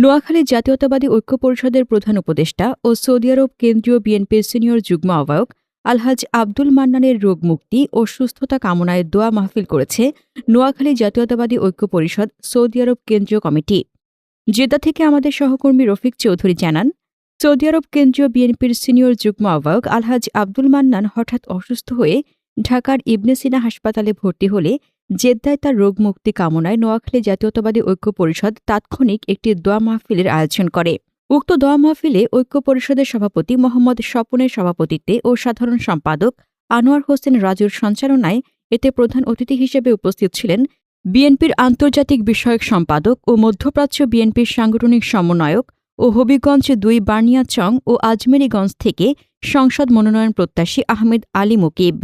নোয়াখালী জাতীয়তাবাদী ঐক্য পরিষদের প্রধান উপদেষ্টা ও সৌদি আরব কেন্দ্রীয় বিএনপির সিনিয়র যুগ্ম আহ্বায়ক আলহাজ আব্দুল মান্নানের রোগ মুক্তি ও সুস্থতা কামনায় দোয়া মাহফিল করেছে নোয়াখালী জাতীয়তাবাদী ঐক্য পরিষদ সৌদি আরব কেন্দ্রীয় কমিটি। জেদ্দা থেকে আমাদের সহকর্মী রফিক চৌধুরী জানান, সৌদি আরব কেন্দ্রীয় বিএনপির সিনিয়র যুগ্ম আহ্বায়ক আলহাজ আব্দুল মান্নান হঠাৎ অসুস্থ হয়ে ঢাকার ইবনে সিনা হাসপাতালে ভর্তি হলে জেদ্দায় তার রোগ মুক্তি কামনায় নোয়াখালী জাতীয়তাবাদী ঐক্য পরিষদ তাৎক্ষণিক একটি দোয়া মাহফিলের আয়োজন করে। উক্ত দোয়া মাহফিলে ঐক্য পরিষদের সভাপতি মোহাম্মদ স্বপনের সভাপতিত্বে ও সাধারণ সম্পাদক আনোয়ার হোসেন রাজুর সঞ্চালনায় এতে প্রধান অতিথি হিসেবে উপস্থিত ছিলেন বিএনপির আন্তর্জাতিক বিষয়ক সম্পাদক ও মধ্যপ্রাচ্য বিএনপির সাংগঠনিক সমন্বয়ক ও হবিগঞ্জ দুই বানিয়াচং ও আজমেরিগঞ্জ থেকে সংসদ মনোনয়ন প্রত্যাশী আহমেদ আলী মুকিব।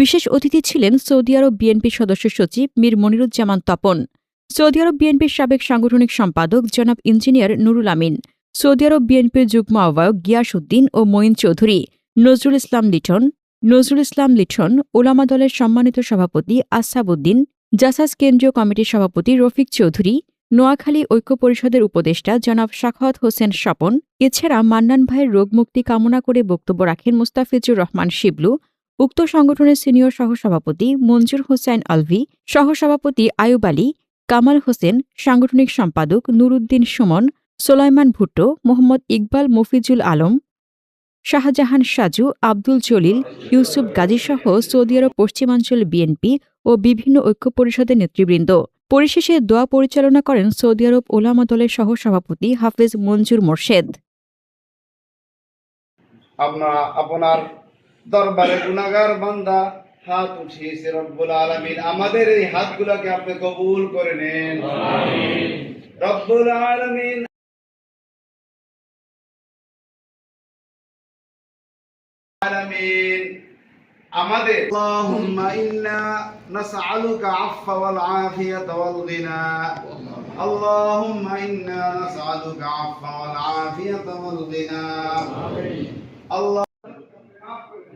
বিশেষ অতিথি ছিলেন সৌদি আরব বিএনপির সদস্য সচিব মীর মনিরুজ্জামান তপন, সৌদি আরব বিএনপির সাবেক সাংগঠনিক সম্পাদক জনাব ইঞ্জিনিয়ার নুরুল আমিন, সৌদি আরব বিএনপির যুগ্ম আহ্বায়ক গিয়াস উদ্দিন ও মঈন চৌধুরী, নজরুল ইসলাম লিঠন নজরুল ইসলাম লিঠন ওলামা দলের সম্মানিত সভাপতি আসাবউদ্দিন জাসাস কেন্দ্রীয় কমিটির সভাপতি রফিক চৌধুরী, নোয়াখালী ঐক্য পরিষদের উপদেষ্টা জনাব শাখাওয়াত হোসেন স্বপন, এছাড়া মান্নান ভাইয়ের রোগমুক্তি কামনা করে বক্তব্য রাখেন মুস্তাফিজুর রহমান শিবলু উক্ত সংগঠনের সিনিয়র সহসভাপতি মঞ্জুর হোসেন আলভি, সহসভাপতি আয়ুব আলী, কামাল হোসেন, সাংগঠনিক সম্পাদক নুরুদ্দিন সুমন, সোলাইমান ভুট্টো, মোহাম্মদ ইকবাল মফিজুল আলম, শাহজাহান সাজু, আব্দুল জলিল, ইউসুফ গাজীসহ সৌদি আরব পশ্চিমাঞ্চল বিএনপি ও বিভিন্ন ঐক্য পরিষদের নেতৃবৃন্দ। পরিশেষে দোয়া পরিচালনা করেন সৌদি আরব ওলামা দলের সহসভাপতি হাফেজ মঞ্জুর মোর্শেদ। আপনার আপনার দরবারে গুনাগার বান্দা হাত উঠিয়েছে রব্বুল আলমিন। আমাদের এই হাতগুলোকে আপনি কবুল করে নেন। রব্বুল আলমিন। আমাদের আল্লাহ